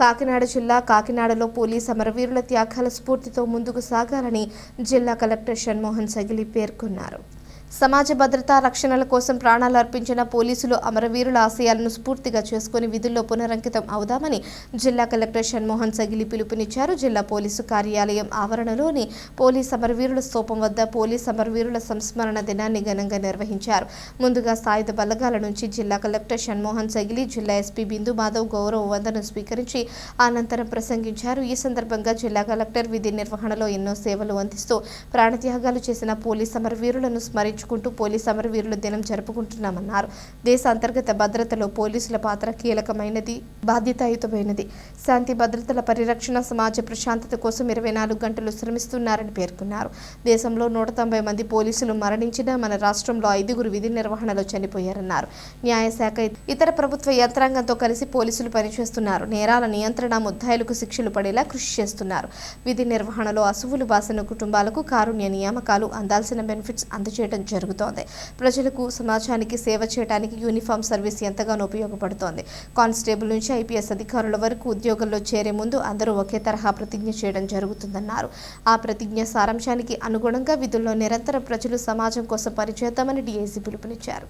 కాకినాడ జిల్లా కాకినాడలో పోలీస్ అమరవీరుల త్యాగాల స్ఫూర్తితో ముందుకు సాగాలని జిల్లా కలెక్టర్ షణ్మోహన్ సగిలి పేర్కొన్నారు. సమాజ భద్రత రక్షణల కోసం ప్రాణాలు అర్పించిన పోలీసులు అమరవీరుల ఆశయాలను స్ఫూర్తిగా చేసుకుని విధుల్లో పునరంకితం అవుదామని జిల్లా కలెక్టర్ షణ్మోహన్ సగిలి పిలుపునిచ్చారు. జిల్లా పోలీసు కార్యాలయం ఆవరణలోని పోలీస్ అమరవీరుల స్తూపం వద్ద పోలీస్ అమరవీరుల సంస్మరణ దినాన్ని ఘనంగా నిర్వహించారు. ముందుగా సాయుధ బలగాల నుంచి జిల్లా కలెక్టర్ షణ్మోహన్ సగిలి జిల్లా ఎస్పీ బిందు మాధవ్ గౌరవ వందను స్వీకరించి అనంతరం ప్రసంగించారు. ఈ సందర్భంగా జిల్లా కలెక్టర్ విధి నిర్వహణలో ఎన్నో సేవలు అందిస్తూ ప్రాణత్యాగాలు చేసిన పోలీస్ అమరవీరులను స్మరించుకుంటూ పోలీస్ అమరవీరుల దినం జరుపుకుంటున్నామన్నారు. దేశ అంతర్గత భద్రతలో పోలీసుల పాత్ర కీలకమైనది బాధ్యతాయుతమైనది. శాంతి భద్రతల పరిరక్షణ సమాజ ప్రశాంతత కోసం ఇరవై నాలుగు గంటలు శ్రమిస్తున్నారని పేర్కొన్నారు. దేశంలో నూట తొంభై మంది పోలీసులు మరణించినా మన రాష్ట్రంలో ఐదుగురు విధి నిర్వహణలో చనిపోయారన్నారు. న్యాయశాఖ ఇతర ప్రభుత్వ యంత్రాంగంతో కలిసి పోలీసులు పనిచేస్తున్నారు. నేరాల నియంత్రణ ముద్దాయిలకు శిక్షలు పడేలా కృషి చేస్తున్నారు. విధి నిర్వహణలో అసువులు బాసిన కుటుంబాలకు కారుణ్య నియామకాలు అందాల్సిన బెనిఫిట్స్ అందజేయడం జరుగుతోంది. ప్రజలకు సమాజానికి సేవ చేయడానికి యూనిఫామ్ సర్వీస్ ఎంతగానో ఉపయోగపడుతోంది. కానిస్టేబుల్ నుంచి ఐపీఎస్ అధికారుల వరకు ఉద్యోగంలో చేరే ముందు అందరూ ఒకే తరహా ప్రతిజ్ఞ చేయడం జరుగుతుందన్నారు. ఆ ప్రతిజ్ఞ సారాంశానికి అనుగుణంగా విధుల్లో నిరంతరం ప్రజలు సమాజం కోసం పనిచేద్దామని డీఐసీ పిలుపునిచ్చారు.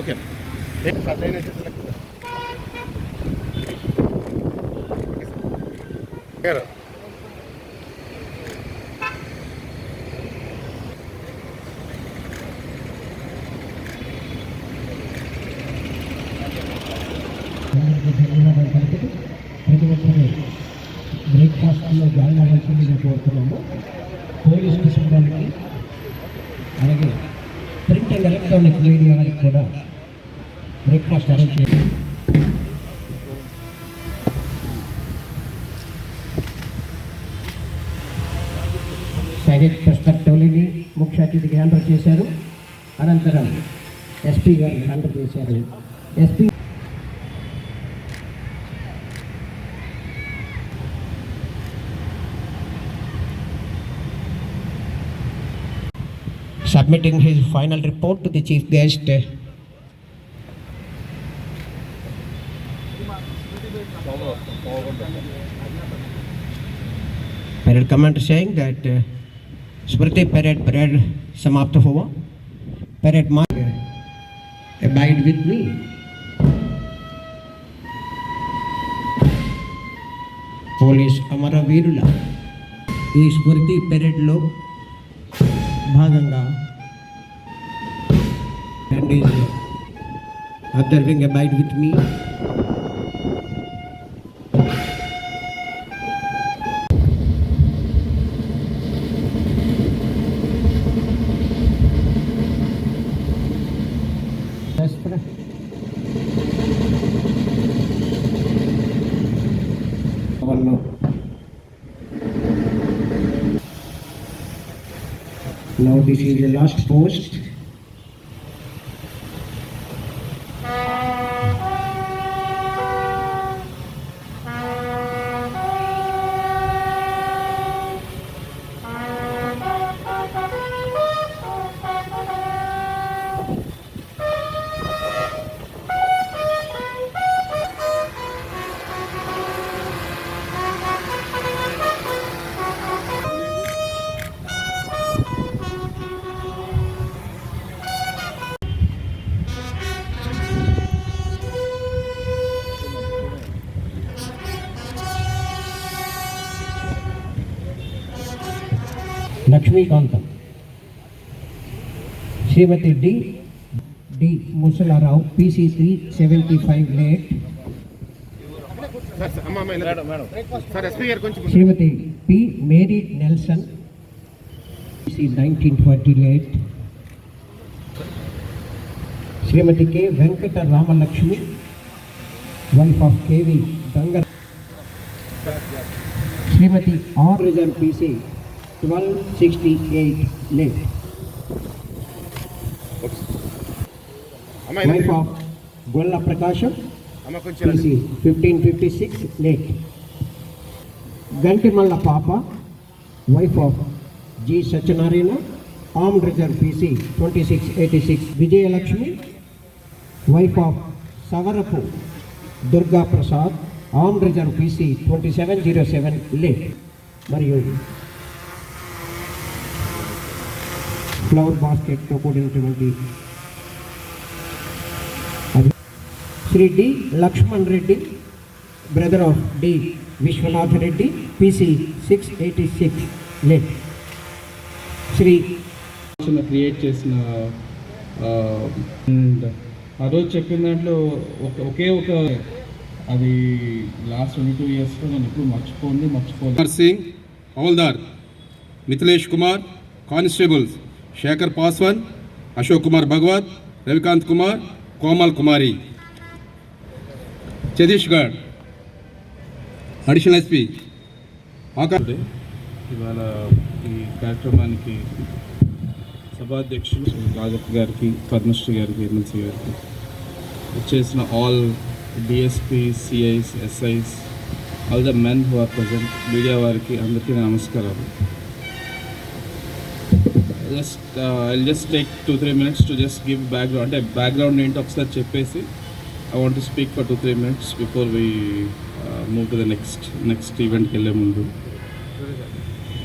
ఓకే. ఓకే అందరికీ ధన్యవాదాలు తెలుపుతూ ప్రతి ఒక్కరు బ్రేక్ఫాస్ట్లో జాయిన్ అవ్వాల్సిందిగా కోరుతున్నాము పోలీస్ సిబ్బందికి అలాగే ప్రింట్ అండ్ ఎలక్ట్రానిక్ మీడియా వాళ్ళకి కూడా బ్రేక్ఫాస్ట్ అరేంజ్ చేయాలి సైనిక్ ముఖ్య అతిథికి హ్యాండర్ చేశారు అనంతరం ఎస్పీ గారు హ్యాండర్ చేశారు SP submitting his final report to the chief guest. Parade commander saying that uh, Smriti parade parade समाप्त हुआ परेड मार्ग abide with me పోలీస్ అమరవీరుల ఈ స్మృతి పెరేడ్లో భాగంగా observing a bite with me. Now this is the last post. Lakshmikantham Shrimati D D Musalarao PC three seventy five late sir అమ్మ అమ్మ ఇలా sir SP గారు కొంచెం Shrimati P Mary Nelson PC nineteen twenty late Shrimati K Venkata Ramalakshmi wife of K V Ganga Shrimati R reserve PC twelve sixty eight late అమ్మ ఇలా wife of గొల్ల ప్రకాశం అమ్మ కొంచెం ఇలా PC fifteen fifty six late Gantimalla Papa wife of G Satyanarayana armed reserve PC twenty six eighty six Vijayalakshmi wife of Savarapu Durga Prasad, Armed Reserve PC 2707 lit. మరియు flower బాస్కెట్తో కూడినటువంటి Shri D Laxman Reddy brother of D Vishwanath Reddy PC six eighty six late. Shri చిన్న create చేసిన ఆ రోజు చెప్పిన దాంట్లో ఒక ఒకే ఒక అది లాస్ట్ ట్వంటీ టూ ఇయర్స్లో నేను ఎప్పుడు మర్చిపోండి మర్చిపోలేదు Singh havildar Mithilesh Kumar constables. Shekhar Paswan Ashok Kumar Bhagwat Ravikant Kumar Komal Kumari. Chhattisgarh additional SP. ఇవాళ ఈ కార్యక్రమానికి సభాధ్యక్షులు రాజప్ప గారికి పద్మశ్రీ గారికి ఎమ్మెల్సీ గారికి వచ్చేసిన all DSP CIs SIs all the men who are present media వారికి అందరికీ నమస్కారాలు. Just I just take two three minutes to just give background అంటే బ్యాక్గ్రౌండ్ ఏంటో ఒకసారి చెప్పేసి I want to speak for two three minutes before we move to the next next ఈవెంట్కి వెళ్ళే ముందు.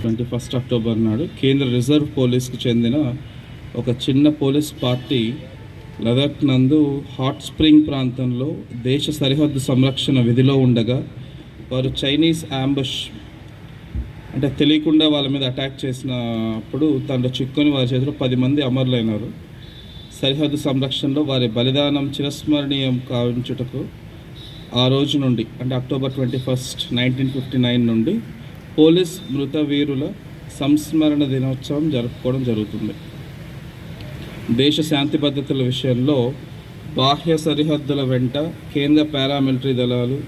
ట్వంటీ ఫస్ట్ అక్టోబర్ నాడు కేంద్ర రిజర్వ్ పోలీస్కి చెందిన ఒక చిన్న పోలీస్ పార్టీ లదాఖ్ నందు హాట్ స్ప్రింగ్ ప్రాంతంలో దేశ సరిహద్దు సంరక్షణ విధిలో ఉండగా వారు చైనీస్ ఆంబుష్ అంటే తెలియకుండా వాళ్ళ మీద అటాక్ చేసినప్పుడు దాంట్లో చిక్కుని వారి చేతిలో పది మంది అమరులైనారు. సరిహద్దు సంరక్షణలో వారి బలిదానం చిరస్మరణీయం కావించుటకు ఆ రోజు నుండి అంటే October twenty first nineteen fifty nine నుండి పోలీస్ మృత వీరుల సంస్మరణ దినోత్సవం జరుపుకోవడం జరుగుతుంది. దేశ శాంతి భద్రతల విషయంలో బాహ్య సరిహద్దుల వెంట కేంద్ర పారామిలిటరీ దళాలు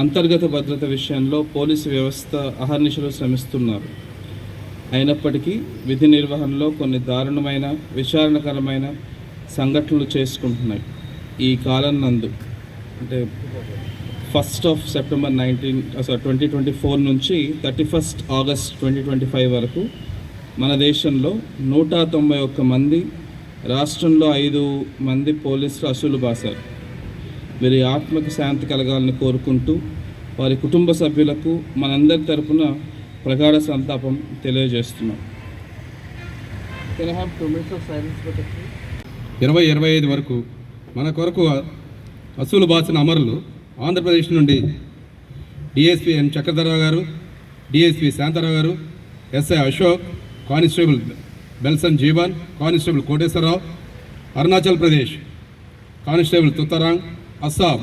అంతర్గత భద్రత విషయంలో పోలీసు వ్యవస్థ అహర్నిశలు శ్రమిస్తున్నారు. అయినప్పటికీ విధి నిర్వహణలో కొన్ని దారుణమైన విచారణకరమైన సంఘటనలు చేసుకుంటున్నాయి. ఈ కాలం నందు అంటే first of September nineteen twenty twenty four నుంచి thirty first August twenty twenty five వరకు మన దేశంలో నూట తొంభై ఒక్క మంది రాష్ట్రంలో ఐదు మంది పోలీసులు అసలు బాసారు వీరి ఆత్మకు శాంతి కలగాలని కోరుకుంటూ వారి కుటుంబ సభ్యులకు మనందరి తరపున ప్రగాఢ సంతాపం తెలియజేస్తున్నాం. ఇరవై ఇరవై ఐదు వరకు మన కొరకు అసూలు బాసిన అమరులు ఆంధ్రప్రదేశ్ నుండి డిఎస్పీ ఎన్. చక్రధరరావు గారు డిఎస్పీ శాంతారావు గారు SI Ashok constable Belson Jeevan constable Koteswararao Arunachal Pradesh constable తుత్తరాంగ్ അസ്സാം